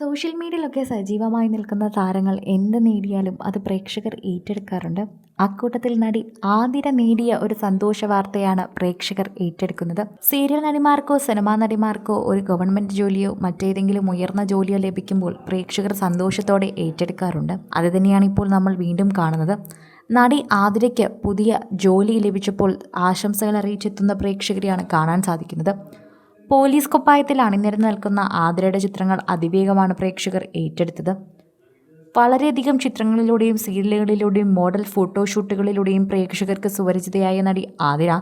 Social മീഡിയയിലൊക്കെ സജീവമായി നിൽക്കുന്ന താരങ്ങൾ എന്ത് നേടിയാലും അത് പ്രേക്ഷകർ ഏറ്റെടുക്കാറുണ്ട്. അക്കൂട്ടത്തിൽ നടി ആതിര നേടിയ ഒരു സന്തോഷ വാർത്തയാണ് പ്രേക്ഷകർ ഏറ്റെടുക്കുന്നത്. സീരിയൽ നടിമാർക്കോ സിനിമാ നടിമാർക്കോ ഒരു ഗവൺമെന്റ് ജോലിയോ മറ്റേതെങ്കിലും ഉയർന്ന ജോലിയോ ലഭിക്കുമ്പോൾ പ്രേക്ഷകർ സന്തോഷത്തോടെ ഏറ്റെടുക്കാറുണ്ട്. അത് തന്നെയാണ് ഇപ്പോൾ നമ്മൾ വീണ്ടും കാണുന്നത്. നടി ആതിരയ്ക്ക് പുതിയ ജോലി ലഭിച്ചപ്പോൾ ആശംസകൾ അറിയിച്ചെത്തുന്ന പ്രേക്ഷകരെയാണ് കാണാൻ സാധിക്കുന്നത്. പോലീസ് കുപ്പായത്തിൽ അണിനിരന്ന് നിൽക്കുന്ന ആതിരയുടെ ചിത്രങ്ങൾ അതിവേഗമാണ് പ്രേക്ഷകർ ഏറ്റെടുത്തത്. വളരെയധികം ചിത്രങ്ങളിലൂടെയും സീരിയലുകളിലൂടെയും മോഡൽ ഫോട്ടോഷൂട്ടുകളിലൂടെയും പ്രേക്ഷകർക്ക് സുപരിചിതയായ നടി ആതിര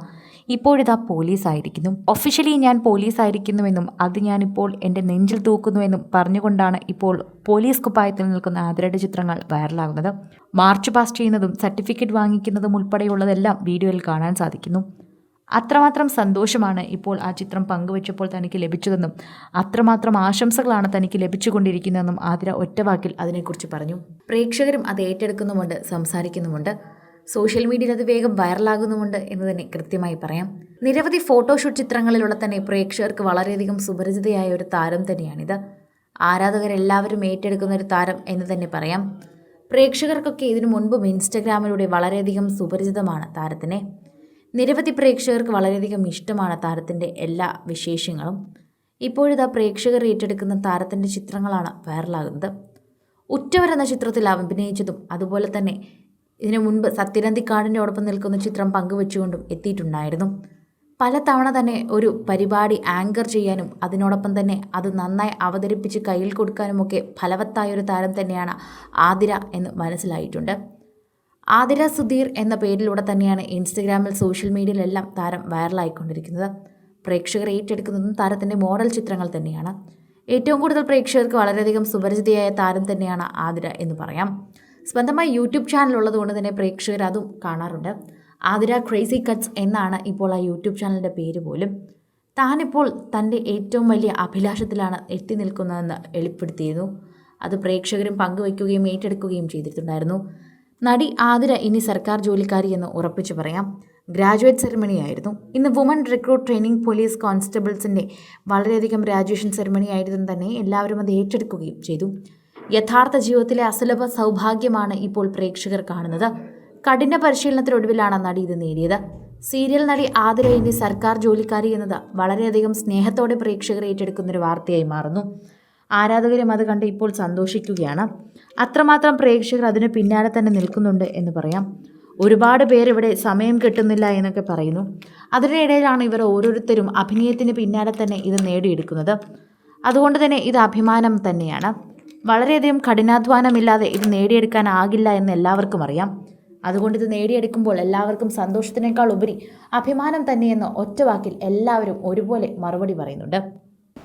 ഇപ്പോഴിതാ പോലീസായിരിക്കുന്നു. ഒഫീഷ്യലി ഞാൻ പോലീസായിരിക്കുന്നുവെന്നും അത് ഞാനിപ്പോൾ എന്റെ നെഞ്ചിൽ തൂക്കുന്നുവെന്നും പറഞ്ഞുകൊണ്ടാണ് ഇപ്പോൾ പോലീസ് കുപ്പായത്തിൽ നിൽക്കുന്ന ആതിരയുടെ ചിത്രങ്ങൾ വൈറലാകുന്നത്. മാർച്ച് പാസ് ചെയ്യുന്നതും സർട്ടിഫിക്കറ്റ് വാങ്ങിക്കുന്നതും ഉൾപ്പെടെയുള്ളതെല്ലാം വീഡിയോയിൽ കാണാൻ സാധിക്കുന്നു. അത്രമാത്രം സന്തോഷമാണ് ഇപ്പോൾ ആ ചിത്രം പങ്കുവച്ചപ്പോൾ തനിക്ക് ലഭിച്ചതെന്നും അത്രമാത്രം ആശംസകളാണ് തനിക്ക് ലഭിച്ചുകൊണ്ടിരിക്കുന്നതെന്നും ആതിര ഒറ്റവാക്കിൽ അതിനെക്കുറിച്ച് പറഞ്ഞു. പ്രേക്ഷകരും അത് ഏറ്റെടുക്കുന്നുമുണ്ട് സംസാരിക്കുന്നുമുണ്ട്. സോഷ്യൽ മീഡിയയിൽ അത് വേഗം വൈറലാകുന്നുമുണ്ട് എന്ന് തന്നെ കൃത്യമായി പറയാം. നിരവധി ഫോട്ടോഷൂട്ട് ചിത്രങ്ങളിലൂടെ തന്നെ പ്രേക്ഷകർക്ക് വളരെയധികം സുപരിചിതയായ ഒരു താരം തന്നെയാണിത്. ആരാധകരെല്ലാവരും ഏറ്റെടുക്കുന്ന ഒരു താരം എന്ന് തന്നെ പറയാം. പ്രേക്ഷകർക്കൊക്കെ ഇതിനു മുൻപും ഇൻസ്റ്റഗ്രാമിലൂടെ വളരെയധികം സുപരിചിതമാണ് താരത്തിനെ. നിരവധി പ്രേക്ഷകർക്ക് വളരെയധികം ഇഷ്ടമാണ് താരത്തിന്റെ എല്ലാ വിശേഷങ്ങളും. ഇപ്പോഴിതാ പ്രേക്ഷകർ ഏറ്റെടുക്കുന്ന താരത്തിന്റെ ചിത്രങ്ങളാണ് വൈറലാകുന്നത്. ഉറ്റവർ എന്ന ചിത്രത്തിൽ അഭിനയിച്ചതും അതുപോലെ തന്നെ ഇതിനു മുൻപ് സത്യനന്ദിക്കാടിന്റെ നിൽക്കുന്ന ചിത്രം പങ്കുവെച്ചുകൊണ്ടും എത്തിയിട്ടുണ്ടായിരുന്നു. പല തവണ തന്നെ ഒരു പരിപാടി ആങ്കർ ചെയ്യാനും അതിനോടൊപ്പം തന്നെ അത് നന്നായി അവതരിപ്പിച്ച് കയ്യിൽ കൊടുക്കാനുമൊക്കെ ഫലവത്തായ ഒരു താരം തന്നെയാണ് ആതിര എന്ന് മനസ്സിലായിട്ടുണ്ട്. ആതിര സുധീർ എന്ന പേരിലൂടെ തന്നെയാണ് ഇൻസ്റ്റഗ്രാമിൽ സോഷ്യൽ മീഡിയയിലെല്ലാം താരം വൈറലായിക്കൊണ്ടിരിക്കുന്നത്. പ്രേക്ഷകർ ഏറ്റെടുക്കുന്നതും താരത്തിന്റെ മോഡൽ ചിത്രങ്ങൾ തന്നെയാണ്. ഏറ്റവും കൂടുതൽ പ്രേക്ഷകർക്ക് വളരെയധികം സുപരിചിതയായ താരം തന്നെയാണ് ആതിര എന്ന് പറയാം. സ്വന്തമായി യൂട്യൂബ് ചാനൽ ഉള്ളതുകൊണ്ട് തന്നെ പ്രേക്ഷകർ അതും കാണാറുണ്ട്. ആതിര ക്രേസി കട്ട്സ് എന്നാണ് ഇപ്പോൾ ആ യൂട്യൂബ് ചാനലിന്റെ പേര് പോലും. താനിപ്പോൾ തന്റെ ഏറ്റവും വലിയ അഭിലാഷത്തിലാണ് എത്തി നിൽക്കുന്നതെന്ന് വെളിപ്പെടുത്തിയിരുന്നു അത് പ്രേക്ഷകരും പങ്കുവയ്ക്കുകയും ഏറ്റെടുക്കുകയും ചെയ്തിട്ടുണ്ടായിരുന്നു. നടി ആതിര ഇനി സർക്കാർ ജോലിക്കാരി എന്ന് ഉറപ്പിച്ചു പറയാം. ഗ്രാജുവേറ്റ് സെറമണി ആയിരുന്നു ഇന്ന് വുമൺ റിക്രൂട്ട് ട്രെയിനിങ് പോലീസ് കോൺസ്റ്റബിൾസിന്റെ വളരെയധികം ഗ്രാജുവേഷൻ സെറിമണി ആയിരുന്നു തന്നെ എല്ലാവരും അത് ഏറ്റെടുക്കുകയും ചെയ്തു. യഥാർത്ഥ ജീവിതത്തിലെ അസുലഭ സൗഭാഗ്യമാണ് ഇപ്പോൾ പ്രേക്ഷകർ കാണുന്നത്. കഠിന പരിശീലനത്തിനൊടുവിലാണ് നടി ഇത് നേടിയത്. സീരിയൽ നടി ആതിര ഇനി സർക്കാർ ജോലിക്കാരി എന്നത് വളരെയധികം സ്നേഹത്തോടെ പ്രേക്ഷകർ ഏറ്റെടുക്കുന്നൊരു വാർത്തയായി മാറുന്നു. ആരാധകരും അത് കണ്ട് ഇപ്പോൾ സന്തോഷിക്കുകയാണ്. അത്രമാത്രം പ്രേക്ഷകർ അതിന് പിന്നാലെ തന്നെ നിൽക്കുന്നുണ്ട് എന്ന് പറയാം. ഒരുപാട് പേരിവിടെ സമയം കിട്ടുന്നില്ല എന്നൊക്കെ പറയുന്നു. അതിനിടയിലാണ് ഇവർ ഓരോരുത്തരും അഭിനയത്തിന് പിന്നാലെ തന്നെ ഇത് നേടിയെടുക്കുന്നത്. അതുകൊണ്ട് തന്നെ ഇത് അഭിമാനം തന്നെയാണ്. വളരെയധികം കഠിനാധ്വാനമില്ലാതെ ഇത് നേടിയെടുക്കാനാകില്ല എന്ന് എല്ലാവർക്കും അറിയാം. അതുകൊണ്ട് ഇത് നേടിയെടുക്കുമ്പോൾ എല്ലാവർക്കും സന്തോഷത്തിനേക്കാൾ ഉപരി അഭിമാനം തന്നെയെന്ന് ഒറ്റവാക്കിൽ എല്ലാവരും ഒരുപോലെ മറുപടി പറയുന്നുണ്ട്.